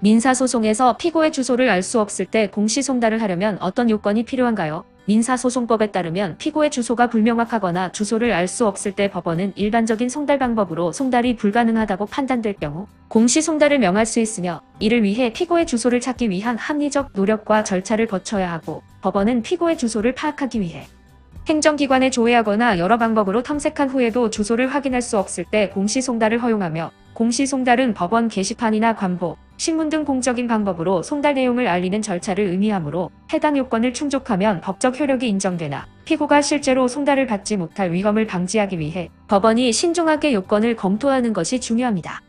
민사소송에서 피고의 주소를 알 수 없을 때 공시송달을 하려면 어떤 요건이 필요한가요? 민사소송법에 따르면 피고의 주소가 불명확하거나 주소를 알 수 없을 때 법원은 일반적인 송달 방법으로 송달이 불가능하다고 판단될 경우 공시송달을 명할 수 있으며 이를 위해 피고의 주소를 찾기 위한 합리적 노력과 절차를 거쳐야 하고 법원은 피고의 주소를 파악하기 위해 행정기관에 조회하거나 여러 방법으로 탐색한 후에도 주소를 확인할 수 없을 때 공시송달을 허용하며 공시송달은 법원 게시판이나 관보, 신문 등 공적인 방법으로 송달 내용을 알리는 절차를 의미하므로 해당 요건을 충족하면 법적 효력이 인정되나 피고가 실제로 송달을 받지 못할 위험을 방지하기 위해 법원이 신중하게 요건을 검토하는 것이 중요합니다.